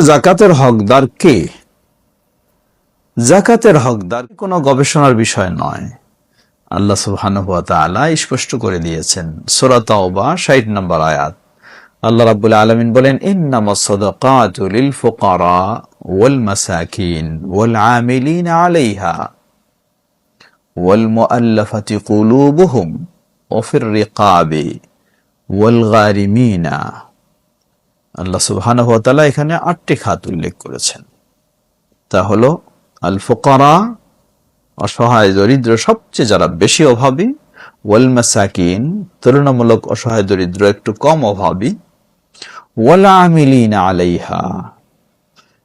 জাকাতের হকদার কে? জাকাতের হকদার কোনো গবেষণার বিষয় নয়। আল্লাহ তাআলা স্পষ্ট করে দিয়েছেন। সূরা তাওবা 60 নম্বর আয়াত। আল্লাহ রাব্বুল আলামিন বলেন, ইন্নামাস সাদাকাতু লিল ফুকারা ওয়াল মাসাকিন ওয়াল আমিলিন আলাইহা ওয়াল মুআল্লাফাতি কুলুবুহুম ওয়া ফির রিকাবি ওয়াল গারিমিনা আল্লাহ সুবহানাহু এখানে আটটি খাত উল্লেখ করেছেন। তা হলো আল ফুকারা অসহায় দরিদ্র সবচেয়ে যারা বেশি অভাবী ওয়াল মাসাকিন তুলনামূলক অসহায় দরিদ্র একটু কম অভাবী ওয়াল আলাইহা,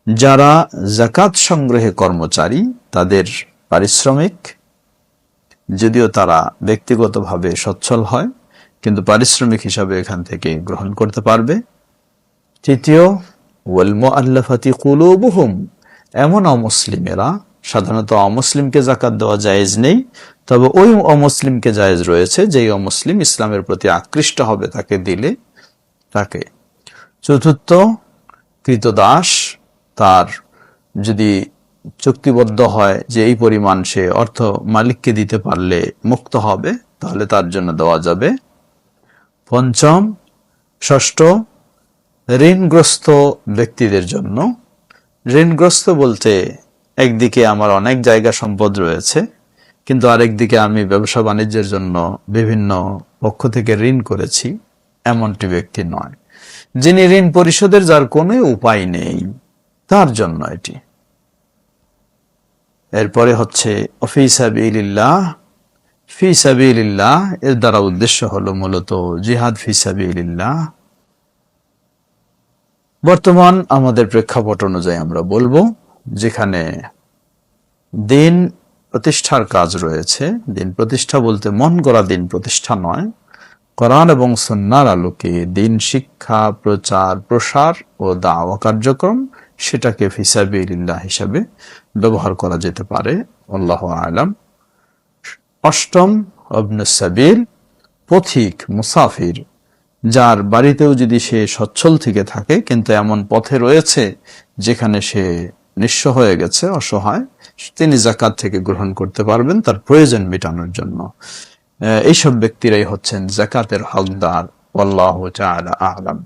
যারা জাকাত সংগ্রহে কর্মচারী, তাদের পারিশ্রমিক, যদিও তারা ব্যক্তিগতভাবে সচ্ছল হয়, কিন্তু পারিশ্রমিক হিসাবে এখান থেকে গ্রহণ করতে পারবে। তৃতীয় ওয়াল মুআল্লাফাতি কুলুবুহুম। এমন অমুসলিমেরা, সাধারণত অমুসলিমকে জাকাত দেওয়া জায়েজ নেই, তবে ওই অমুসলিমকে জায়েজ রয়েছে, যেই অমুসলিম ইসলামের প্রতি আকৃষ্ট হবে তাকে দিলে তাকে। চতুর্থ, কৃতদাস, তার যদি চুক্তিবদ্ধ হয় যে এই পরিমাণ সে অর্থ মালিককে দিতে পারলে মুক্ত হবে, তাহলে তার জন্য দেওয়া যাবে। পঞ্চম, ষষ্ঠ ঋণগ্রস্ত ব্যক্তিদের জন্য। ঋণগ্রস্ত বলতে একদিকে আমার অনেক জায়গা সম্পদ রয়েছে, কিন্তু আরেকদিকে আমি ব্যবসা বাণিজ্যের জন্য বিভিন্ন পক্ষ থেকে ঋণ করেছি, এমনটি ব্যক্তি নয়, যিনি ঋণ পরিশোধের যার কোনো উপায় নেই, তার জন্য এটি। এরপরে হচ্ছে অফিসাবিল্লাহ ফি সাবিল্লাহ এর দ্বারা উদ্দেশ্য হলো মূলত জিহাদ ফি সাবিল্লাহ বর্তমান আমাদের প্রেক্ষাপট অনুযায়ী আমরা বলব, যেখানে দিন প্রতিষ্ঠার কাজ রয়েছে। দিন প্রতিষ্ঠা বলতে মন গড়া দিন প্রতিষ্ঠা নয়। কোরআন এবং সন্ন্যার আলোকে দিন শিক্ষা, প্রচার, প্রসার ও দাওয়া কার্যক্রম সেটাকে ফিসাবিল্লাহ হিসাবে ব্যবহার করা যেতে পারে। আল্লাহ আলাম। অষ্টম অবনসাবিল পথিক মুসাফির যার বাড়িতেও যদি সে সচ্ছল থেকে থাকে, কিন্তু এমন পথে রয়েছে যেখানে সে নিঃস্ব হয়ে গেছে, অসহায়, তিনি জাকাত থেকে গ্রহণ করতে পারবেন তার প্রয়োজন মেটানোর জন্য। এইসব ব্যক্তিরাই হচ্ছেন জাকাতের হকদার। আল্লাহ আলাম।